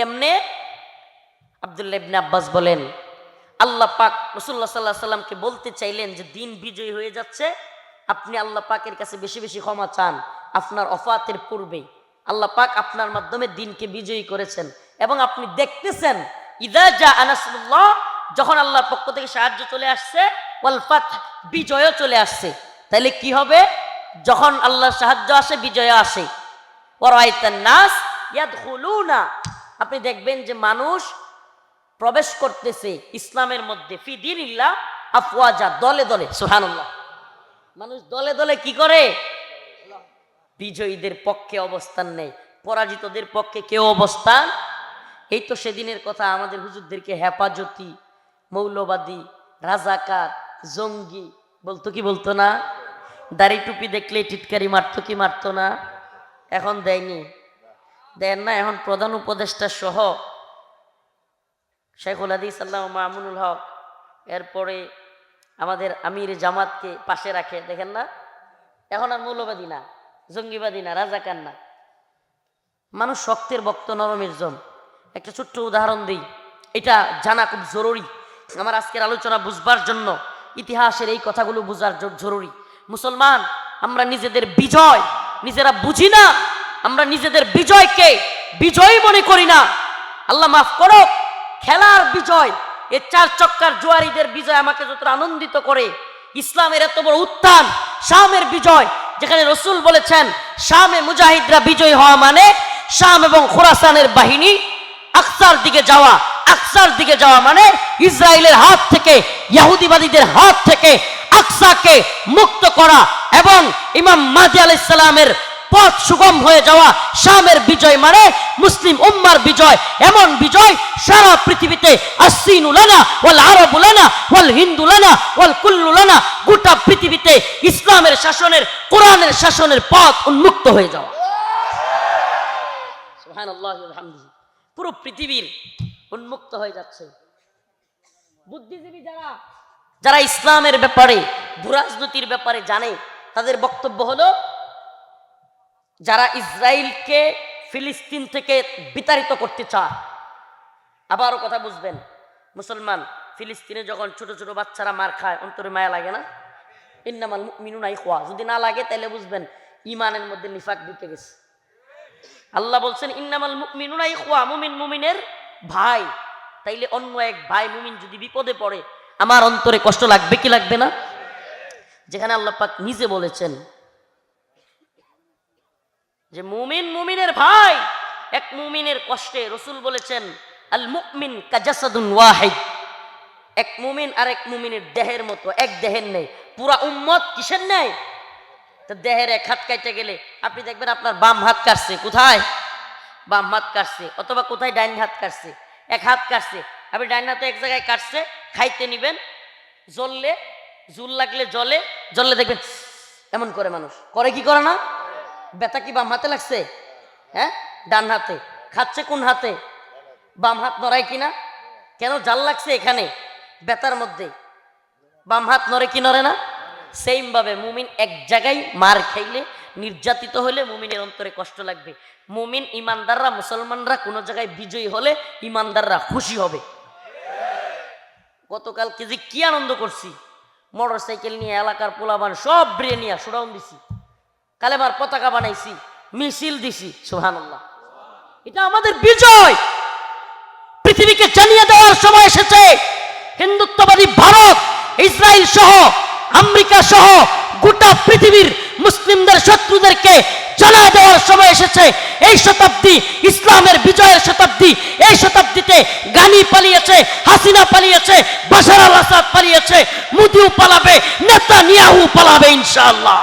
কেমনে? আবদুল্লাহ ইবনে আব্বাস বলেন, আল্লাহ পাক রসুল্লাহ সাল্লাহ সাল্লামকে বলতে চাইলেন যে দিন বিজয়ী হয়ে যাচ্ছে, আপনি আল্লাহ পাকের কাছে বেশি বেশি ক্ষমা চান, আপনার অফাতের পূর্বে। আল্লাহ পাক আপনার মাধ্যমে দিনকে বিজয়ী করেছেন এবং আপনি দেখতেছেন, ইদা যা আনাসুল্লাহ যখন আল্লাহর পক্ষ থেকে সাহায্য চলে আসছে, ওয়াল ফাত বিজয়ও চলে আসছে। তাহলে কি হবে? যখন আল্লাহর সাহায্য আসে, বিজয় আসে। ওরাইতান নাস ইয়াদখুলুনা আপনি দেখবেন যে মানুষ প্রবেশ করতেছে ইসলামের মধ্যে। ফি আফওয়াজা, দলে দলে, সুবহানাল্লাহ। মানুষ দলে দলে কি করে? বিজয়ীদের পক্ষে অবস্থান নেই পরাজিতদের পক্ষে কেউ অবস্থান? এই তো সেদিনের কথা আমাদের হুজুরদেরকে হেফাজতি, মৌলবাদী, রাজাকার, জঙ্গি, বলতো কি বলতো না? দাড়ি টুপি দেখলে টিটকারি মারতো কি মারতো না? এখন দেয়নি। দেন না, এখন প্রধান উপদেষ্টা সহ শেখুল হাদিস আল্লাহ মামুনুল হক এরপরে আমাদের আমির জামাতকে পাশে রাখে, দেখেন না? এখন আর মৌলবাদী না, জঙ্গিবাদী না, রাজাকার না। মানুষ শক্তের নরমের জন একটা ছোট্ট উদাহরণ দিই, এটা জানা খুব জরুরি। আমার আজকের আলোচনা বুঝবার জন্য ইতিহাসের এই কথাগুলো বোঝার জরুরি। মুসলমান, আমরা নিজেদের বিজয় নিজেরা বুঝি না আমরা নিজেদের বিজয়কে বিজয় মনে করি না। আল্লাহ মাফ করো খেলার বিজয়, এ চার চক্কার জুয়ারিদের বিজয় আমাকে যতটা আনন্দিত করে। ইসলামের এত বড় উত্থান, শামের বিজয়, যেখানে রসুল বলেছেন, শামে মুজাহিদরা বিজয় হওয়া মানে শাম এবং খোরাসানের বাহিনী আকসার দিকে যাওয়া। আকসার দিকে যাওয়া মানে ইসরায়েলের হাত থেকে ইহুদিবাদীদের হাত থেকে আকসাকে মুক্ত করা এবং ইমাম মাদি আলাইসালামের পথ সুগম হয়ে যাওয়া শামের বিজয় মানে মুসলিম উম্মার বিজয়। এমন বিজয় সারা পৃথিবীতে আসিনুলানা ওয়াল আরবুলানা ওয়াল হিন্দুলানা ওয়াল কুল্লুলানা গোটা পৃথিবীতে ইসলামের শাসনের, কোরআনের শাসনের পথ উন্মুক্ত হয়ে যাওয়া। পুরো পৃথিবীর উন্মুক্ত হয়ে যাচ্ছে। বুদ্ধিজীবী যারা যারা ইসলামের ব্যাপারে, ভূরাজনীতির ব্যাপারে জানে, তাদের বক্তব্য হলো যারা ইসরায়েলকে ফিলিস্তিন থেকে বিতাড়িত করতে চায়। আবারও কথা বুঝবেন, মুসলমান, ফিলিস্তিনে যখন ছোট ছোট বাচ্চারা মার খায়, অন্তরে মায়া লাগে না? ইন্নামাল মিনু নাই খোয়া যদি না লাগে, তাহলে বুঝবেন ইমানের মধ্যে নিফাক ঢুকে গেছে। আল্লাহ বলছেন, ইন্নামাল মিনুনা ইখওয়া, মুমিন মুমিনের ভাই। তাইলে অন্য এক ভাই মুমিন যদি বিপদে পড়ে, আমার অন্তরে কষ্ট লাগবে কি লাগবে না? যেখানে আল্লাহ পাক নিজে বলেছেন যে মুমিন মুমিনের ভাই, এক মুমিনের কষ্টে রসুল বলেছেন, আল মুকমিন কাজাসাদুন ওয়াহিদ। এক মুমিন আর এক মুমিনের দেহের মতো, এক দেহের নেই। পুরা উম্মত কিসের নেই? তো দেহের এক হাত কাটতে গেলে, আপনি দেখবেন আপনার বাম হাত কাটছে, কোথায়? বাম হাত কাটছে, অথবা কোথায় ডাইন হাত কাটছে? এক হাত কাটছে। আপনি ডাইন হাতে এক জায়গায় কাটছে, খাইতে নিবেন, জ্বললে জুল লাগলে জলে জ্বললে দেখবেন, এমন করে মানুষ। করে কি করে না? ব্যথা কি বাম হাতে লাগছে? হ্যাঁ? ডান হাতে। খাচ্ছে কোন হাতে? বাম হাত নড়ায় কিনা? কেন জাল লাগছে এখানে? ব্যথার মধ্যে। বাম হাত নড়ে কি নড়ে না? সেম ভাবে মুমিন এক জায়গায় মার খাইলে, নির্যাতিত হলে মুমিনের অন্তরে কষ্ট লাগবে। মুমিন ইমানদাররা, মুসলমানরা কোনো জায়গায় বিজয়ী হলে ইমানদাররা খুশি হবে। গতকালকে যে কি আনন্দ করছি। মোটর সাইকেল নিয়ে, এলাকার পোলাবান সব ব্রে নিয়ে সুরাউন দিছি। কালেমার পতাকা বানাইছি, মিছিল দিছি সুহানাল্লাহ এটা আমাদের বিজয়। পৃথিবীকে জানিয়ে দেওয়ার সময় এসেছে, হিন্দুত্ববাদী ভারত ইসরায়েল সহ, আমেরিকা সহ, গোটা পৃথিবীর মুসলিমদের শত্রুদেরকে জানা দেওয়ার সময় এসেছে। এই শতাব্দী ইসলামের বিজয়ের শতাব্দী। এই শতাব্দীতে গানি পালিয়েছে, হাসিনা পালিয়েছে, বাশার আল আসাদ পালিয়েছে, মুদিও পালাবে নেতা নিয়াহু পালাবে, ইনশাআল্লাহ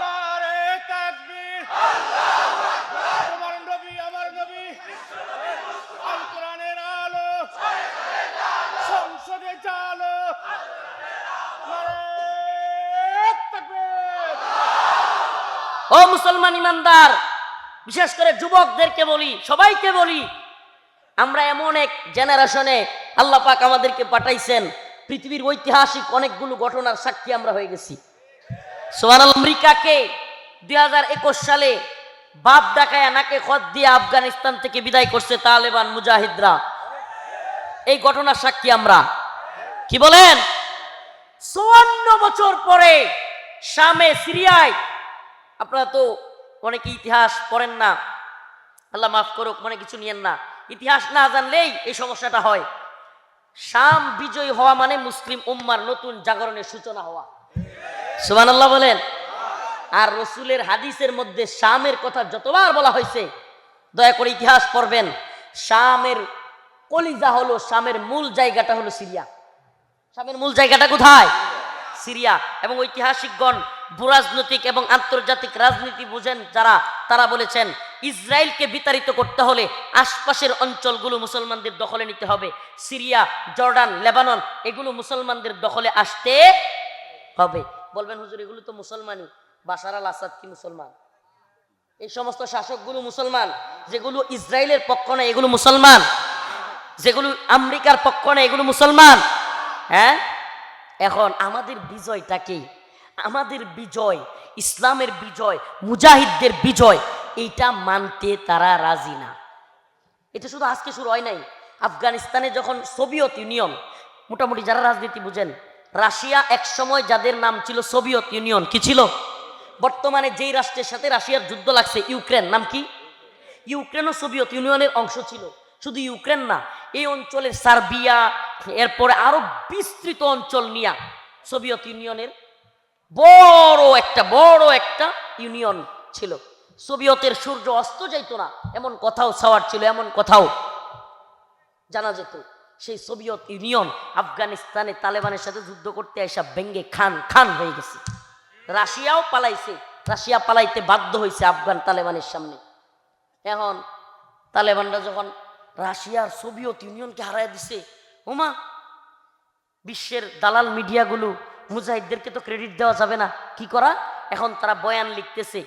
নারে তাকবীর তোমার নবী আমার নবী আল কোরআনের আলো সংসদে চালো নারে তাকবীর ও মুসলমান ইমানদার, বিশেষ করে যুবকদেরকে বলি, সবাইকে বলি, আমরা এমন এক জেনারেশনে আল্লাহ পাক আমাদেরকে পাঠাইছেন, পৃথিবীর ঐতিহাসিক অনেকগুলো ঘটনার সাক্ষী আমরা হয়ে গেছি। সোয়ান আমেরিকাকে দুই হাজার একুশ সালে বাপ ডাকায়, নাকে খত দিয়ে আফগানিস্তান থেকে বিদায় করছে তালেবান মুজাহিদরা। এই ঘটনার সাক্ষী আমরা। কি বলেন? চুয়ান্ন বছর পরে শামে সিরিয়ায় আপনারা তো অনেকে ইতিহাস পড়েন না। আল্লাহ মাফ করুক মনে কিছু নিয়েন না। ইতিহাস না জানলেই এই সমস্যাটা হয়। শাম বিজয় হওয়া মানে মুসলিম উম্মার নতুন জাগরণের সূচনা হওয়া। সুবান আল্লাহ বলেন। আর রসুলের হাদিসের মধ্যে শামের কথা যতবার বলা হয়েছে, দয়া করে ইতিহাস পড়বেন। শামের কলিজা হলো, শামের মূল জায়গাটা হলো সিরিয়া। শামের মূল জায়গাটা কোথায়? সিরিয়া। এবং ঐতিহাসিকগণ ভূরাজনৈতিক এবং আন্তর্জাতিক রাজনীতি বুঝেন যারা, তারা বলেছেন, ইসরায়েলকে বিতাড়িত করতে হলে আশপাশের অঞ্চলগুলো মুসলমানদের দখলে নিতে হবে। সিরিয়া, জর্ডান, লেবানন, এগুলো মুসলমানদের দখলে আসতে হবে। বলবেন, হুজুর, এগুলো তো মুসলমানই। বাশার আল আসাদ কি মুসলমান? এই সমস্ত শাসকগুলো মুসলমান, যেগুলো ইসরায়েলের পক্ষ নয়, এগুলো মুসলমান। যেগুলো আমেরিকার পক্ষ নয়, এগুলো মুসলমান। হ্যাঁ? এখন আমাদের বিজয়টা কি? আমাদের বিজয়, ইসলামের বিজয়, মুজাহিদদের বিজয়, এইটা মানতে তারা রাজি না। এটা শুধু আজকে শুরু হয় নাই। আফগানিস্তানে যখন সোভিয়েত ইউনিয়ন, মোটামুটি যারা রাজনীতি বুঝেন, রাশিয়া এক সময় যাদের নাম ছিল সোভিয়েত ইউনিয়ন, কি ছিল? বর্তমানে যেই রাষ্ট্রের সাথে রাশিয়ার যুদ্ধ লাগছে, ইউক্রেন, নাম কি? ইউক্রেনও সোভিয়েত ইউনিয়নের অংশ ছিল। শুধু ইউক্রেন না, এই অঞ্চলের সার্বিয়া, এরপরে আরও বিস্তৃত অঞ্চল নিয়া সোভিয়েত ইউনিয়নের বড় একটা বড় একটা ইউনিয়ন ছিল। সোভিয়েতের সূর্য অস্ত যাইতো না, এমন কথাও সাওয়ার ছিল, এমন কথাও জানা যেত। সেই সোভিয়েত ইউনিয়ন আফগানিস্তানে তালেবানের সাথে যুদ্ধ করতে এসব ভেঙ্গে খান খান হয়ে গেছে। রাশিয়াও পালাইছে, রাশিয়া পালাইতে বাধ্য হয়েছে আফগান তালেবানের সামনে। এখন তালেবানরা যখন রাশিয়ার সোভিয়েত ইউনিয়নকে হারায় দিছে ওমা বিশ্বের দালাল মিডিয়াগুলো মুজাহিদদেরকে তো ক্রেডিট দেওয়া যাবে না। কি করা? এখন তারা বয়ান লিখতেছে।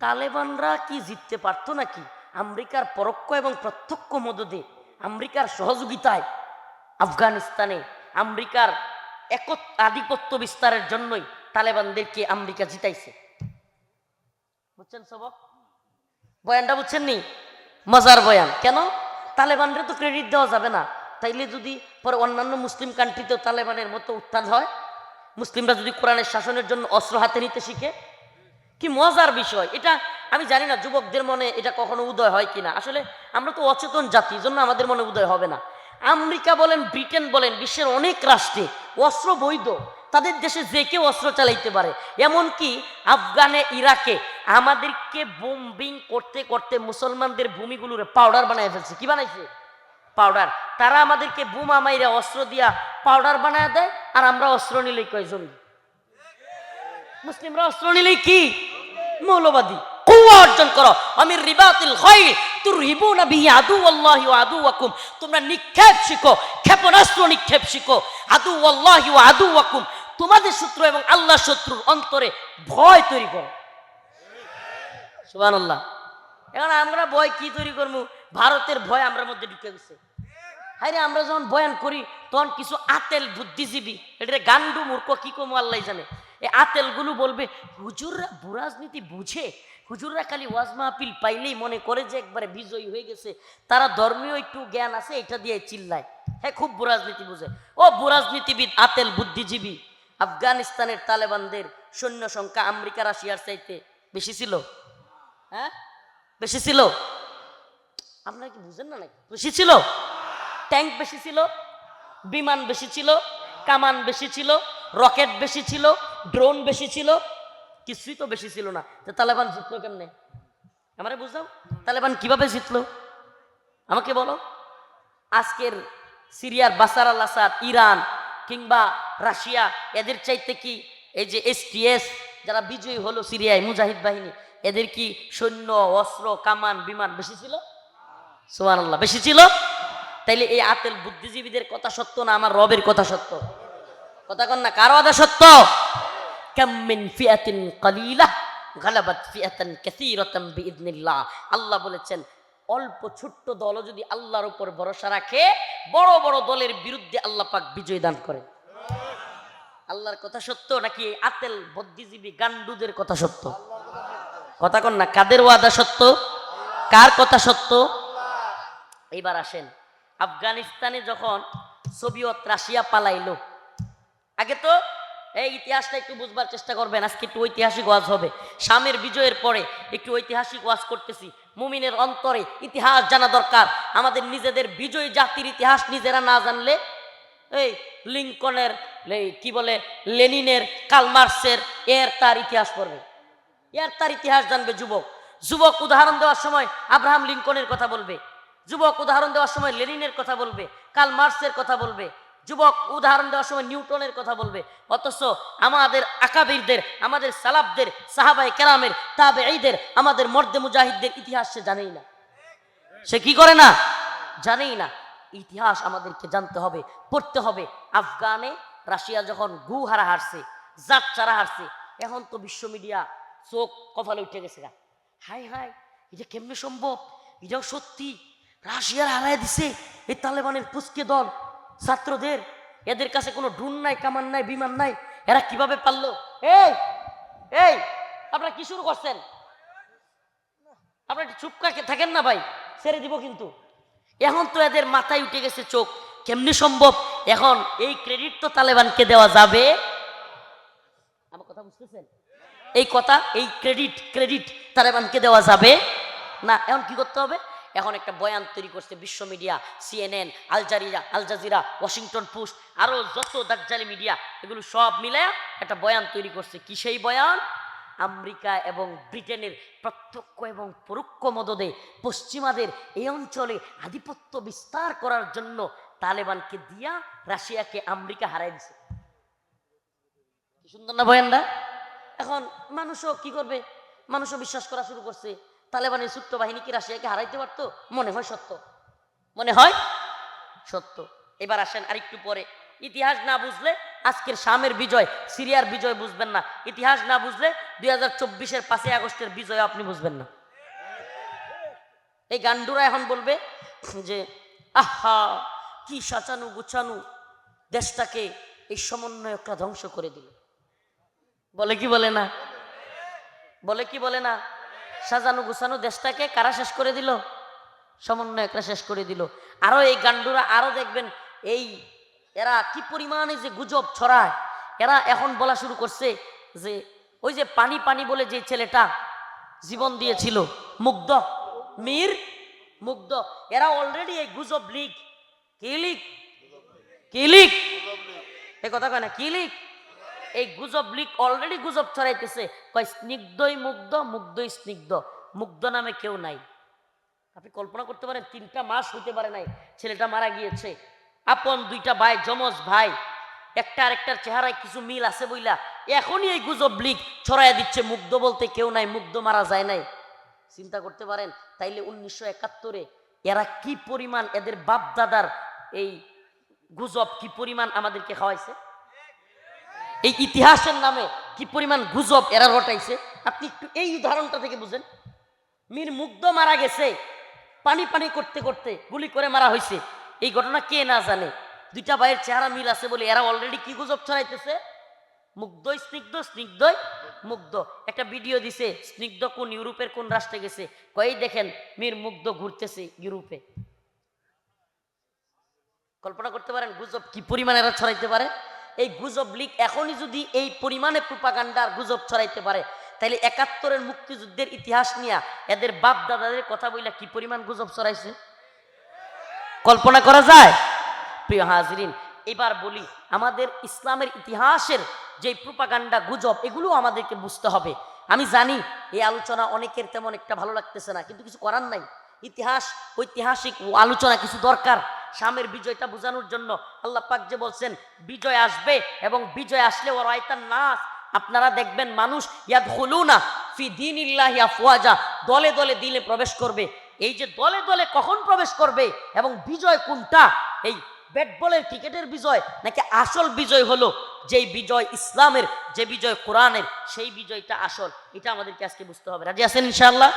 তালেবানরা কি জিততে পারতো নাকি? আমেরিকার পরোক্ষ এবং প্রত্যক্ষ মদদে, আমেরিকার সহযোগিতায়, আফগানিস্তানে, আমেরিকার একত, আধিপত্য বিস্তারের জন্যই তালেবানদেরকে আমেরিকা জিতাইছে। বুঝছেন সবক? বয়ানটা বুঝছেন নি? মজার বয়ান। কেন? তালেবানরে তো ক্রেডিট দেওয়া যাবে না। তাইলে যদি পরে অন্যান্য মুসলিম কান্ট্রিতেও তালেবানের মতো উত্থান হয় মুসলিমরা যদি কোরআনের শাসনের জন্য অস্ত্র হাতে নিতে শিখে, কি মজার বিষয়? এটা আমি জানি না, যুবকদের মনে এটা কখনো উদয় হয় কিনা। আসলে আমরা তো অচেতন জাতি জন্য আমাদের মনে উদয় হবে না। আমেরিকা বলেন, ব্রিটেন বলেন, বিশ্বের অনেক রাষ্ট্রে অস্ত্র বৈধ। তাদের দেশে যে কেউ অস্ত্র চালাইতে পারে। এমনকি আফগানে, ইরাকে আমাদেরকে বোম্বিং করতে করতে মুসলমানদের ভূমিগুলোরে পাউডার বানায় ফেলছে। কি বানাইছে? পাউডার তারা আমাদেরকে বোমা মাইরা অস্ত্র দিয়া পাউডার বানায় দেয়, আর আমরা অস্ত্র নিলেই কয় জঙ্গি মুসলিমরা অস্ত্র নিলেই কি? মৌলবাদী। অর্জন করো। আমি হয় নিক্ষেপ শিখো শিখো। আদু আদু তোমাদের শত্রু এবং আল্লাহ শত্রুর অন্তরে ভয় তৈরি করো। আমরা ভয় কি তৈরি করব? ভারতের ভয় আমরা মধ্যে ঢুকে গেছে। হাইরে আমরা যখন বয়ান করি, তখন কিছু আতেল বুদ্ধিজীবী এটা গান্ডু মূর্খ কি কমু আল্লাহ জানে। এই আতেলগুলো বলবে, হুজুররা বুরাজনীতি বুঝে? হুজুররা খালি ওয়াজ মাহফিল পাইলেই মনে করে যে একবারে বিজয়ী হয়ে গেছে। তারা ধর্মীয় একটু জ্ঞান আছে, এটা দিয়ে চিল্লায়। হ্যাঁ খুব বুরাজনীতি বুঝে। ও বুরাজনীতিবিদ আতেল বুদ্ধিজীবী, আফগানিস্তানের তালেবানদের সৈন্য সংখ্যা আমেরিকা, রাশিয়ার চাইতে বেশি ছিল। হ্যাঁ? বেশি ছিল? আপনারা কি বুঝেন না নাকি? বেশি ছিল? ট্যাঙ্ক বেশি ছিল, বিমান বেশি ছিল, কামান বেশি ছিল, রকেট বেশি ছিল, ড্রোন বেশি ছিল, কিছুই তো বেশি ছিল না। তো তালেবান জিতলো কেমনে? আমারে বুঝলাম তালেবান কীভাবে জিতলো? আমাকে বলো। আজকের সিরিয়ার বাসার আল আসাদ, ইরান কিংবা রাশিয়া, এদের চাইতে কি এই যে এসটিএস যারা বিজয়ী হলো সিরিয়ায়, মুজাহিদ বাহিনী, এদের কি সৈন্য, অস্ত্র, কামান, বিমান বেশি ছিল? সোহান বেশি ছিল? তাইলে এই আতেল বুদ্ধিজীবীদের কথা সত্য না আমার রবের কথা সত্য? কথা কন না, কারও আদা সত্য? কামিন ফিয়াতিন কালিলা গালাবাত ফিয়াতান কাসীরাতাম বিইذنিল্লাহ আল্লাহ বলেছেন, অল্প ছোট্ট দল যদি আল্লাহর উপর ভরসা রাখে, বড় বড় দলের বিরুদ্ধে আল্লাহ পাক বিজয় দান করে আল্লাহর কথা সত্য নাকি আতেল বুদ্ধিজীবী গান্ডুদের কথা সত্য? কথা কন না, কাদের ওয়াদা সত্য? কার কথা সত্য? এইবার আসেন আফগানিস্তানে যখন সোভিয়ত রাশিয়া পালাইলো, আগে তো এই ইতিহাসটা একটু বুঝবার চেষ্টা করবেন, আজকে একটু ঐতিহাসিক ওয়াজ হবে। শামের বিজয়ের পরে একটু ঐতিহাসিক ওয়াজ করতেছি। মুমিনের অন্তরে ইতিহাস জানা দরকার। আমাদের নিজেদের বিজয়ী জাতির ইতিহাস নিজেরা না জানলে, এই লিঙ্কনের কি বলে, লেনিনের কালমার্সের এর তার ইতিহাস পড়বে। এর তার ইতিহাস জানবে যুবক। যুবক উদাহরণ দেওয়ার সময় আব্রাহাম লিঙ্কনের কথা বলবে। যুবক উদাহরণ দেওয়ার সময় লেনিনের কথা বলবে কাল মার্সের কথা বলবে, যুবক উদাহরণ দেওয়ার সময় নিউটনের কথা বলবে, অথচ আমাদের আকাবিরদের, আমাদের সালাবদের সাহাবাই কেরামের তাবে এইদের আমাদের মর্দে মুজাহিদদের ইতিহাস সে জানেই না। সে কি করে না? জানেই না। ইতিহাস আমাদেরকে জানতে হবে, পড়তে হবে। আফগানে রাশিয়া যখন গু হারা হারছে, জাত চারা হারছে, এখন তো বিশ্ব মিডিয়া চোখ কপালে উঠে গেছে হাই হাই এটা কেমনে সম্ভব? এটাও সত্যি? রাশিয়ার হারাই দিছে। এই তালেবানের পুস্কে দল, ছাত্রদের, এদের কাছে কোনো ড্রোন নাই, কামান নাই, বিমান নাই, এরা কীভাবে পারল? এই এই, আপনারা কি শুরু করছেন? আপনারা চুপ থাকেন না ভাই, ছেড়ে দিব কিন্তু। এখন তো এদের মাথায় উঠে গেছে চোখ, কেমনি সম্ভব? এখন এই ক্রেডিট তো তালেবানকে দেওয়া যাবে। আমার কথা বুঝতেছেন? এই কথা, এই ক্রেডিট ক্রেডিট তালেবানকে দেওয়া যাবে। না, এখন কি করতে হবে? এখন একটা বয়ান তৈরি করছে বিশ্ব media CNN Al Jazeera Al Jazeera, Washington Post আরও যত দাজ্জালি মিডিয়া, এগুলো সব মিলে একটা বয়ান তৈরি করছে। কি সেই বয়ান? আমেরিকা এবং ব্রিটেনের প্রত্যক্ষ এবং পরোক্ষ মদদে পশ্চিমাদের এই অঞ্চলে আধিপত্য বিস্তার করার জন্য তালেবানকে দিয়া রাশিয়াকে আমেরিকা হারাই দিছে। সুন্দর না বয়ানটা? এখন মানুষও কি করবে? মানুষও বিশ্বাস করা শুরু করছে। তালেবানের ছোট্ট বাহিনী কি রাশিয়াকে হারাইতে পারতো? মনে হয় সত্য। মনে হয় সত্য। এবার আসেন আরেকটু পরে। ইতিহাস না বুঝলে আজকের শামের বিজয়, সিরিয়ার বিজয় বুঝবেন না। ইতিহাস না বুঝলে দুই হাজার চব্বিশের পাঁচই আগস্টের বিজয় আপনি বুঝবেন না। এই গান্ডুরা এখন বলবে যে, আহা, কি সাচানু গুছানু দেশটাকে এই সমন্বয়করা ধ্বংস করে দিল। বলে কি বলে না? বলে কি বলে না? সাজানো গুছানো দেশটাকে কারা শেষ করে দিল? সমন্বয়করা শেষ করে দিল। আরও এই গান্ডুরা আরও দেখবেন এই এরা কি পরিমাণে যে গুজব ছড়ায় এরা এখন বলা শুরু করছে যে ওই যে পানি পানি বলে যে ছেলেটা জীবন দিয়েছিল মুগ্ধ মীর মুগ্ধ। এরা অলরেডি এই গুজব লিগ কি লিগ? কি লিগ? এই কথা কয় না কি লিগ? এই গুজব লিগ অলরেডি গুজব ছড়াইতেছে। কয়, স্নিগ্ধই মুগ্ধ, মুগ্ধই স্নিগ্ধ। মুগ্ধ নামে কেউ নাই। আপনি কল্পনা করতে পারেন, তিনটা মাস হইতে পারে নাই, ছেলেটা মারা গিয়েছে। আপন দুইটা ভাই, যমজ ভাই, একটা আরেকটার চেহারায় কিছু মিল আছে বইলা, এখনই এই গুজব লিগ ছড়াইয়া দিচ্ছে। মুগ্ধ বলতে কেউ নাই, মুগ্ধ মারা যায় নাই। চিন্তা করতে পারেন, তাইলে উনিশশো একাত্তরে এরা কি পরিমাণ এদের বাপ দাদার এই গুজব, কি পরিমাণ আমাদেরকে খাওয়াইছে? এই ইতিহাসের নামে কি পরিমাণ গুজব এরা রটাইছে আপনি একটু এই উদাহরণটা থেকে বুঝেন। মীর মুগ্ধ মারা গেছে, পানি পানি করতে করতে গুলি করে মারা হয়েছে। এই ঘটনা কে না জানে? দুইটা ভাইয়ের চেহারা মিল আছে বলে এরা অলরেডি কি গুজব ছড়াইতেছে? মুগ্ধই স্নিগ্ধ, স্নিগ্ধই মুগ্ধ। একটা ভিডিও দিছে, স্নিগ্ধ কোন ইউরোপের কোন রাষ্ট্রে গেছে? কই দেখেন, মীর মুগ্ধ ঘুরতেছে ইউরোপে। কল্পনা করতে পারেন, গুজব কি পরিমাণ এরা ছড়াইতে পারে? এই গুজব লিগ এখনই যদি এই পরিমাণে প্রোপাগান্ডার গুজব ছড়াইতে পারে তাহলে একাত্তরের মুক্তিযুদ্ধের ইতিহাস নিয়ে এদের বাপ দাদাদের কথা বইলা কি পরিমাণ গুজব ছড়াইছে? কল্পনা করা যায়? প্রিয় হাজরিন, এবার বলি, আমাদের ইসলামের ইতিহাসের যে প্রোপাগান্ডা গুজব এগুলো আমাদেরকে বুঝতে হবে। আমি জানি, এই আলোচনা অনেকের তেমন একটা ভালো লাগতেছে না, কিন্তু কিছু করার নাই। ইতিহাস, ঐতিহাসিক আলোচনা কিছু দরকার। শামের বিজয়টা বোঝানোর জন্য আল্লাহ পাক যে বলছেন, বিজয় আসবে এবং বিজয় আসলে ওর আয়তার নাচ আপনারা দেখবেন মানুষ ইয়াদ হলু না ফি দিন ইল্লাহি আফওয়াজা। দলে দলে দিলে প্রবেশ করবে। এই যে দলে দলে কখন প্রবেশ করবে এবং বিজয় কোনটা? এই ব্যাট বলের ক্রিকেটের বিজয় নাকি আসল বিজয় হলো যেই বিজয় ইসলামের, যে বিজয় কোরআনের, সেই বিজয়টা আসল? এটা আমাদেরকে আজকে বুঝতে হবে। রাজি আছেন ইনশাআল্লাহ?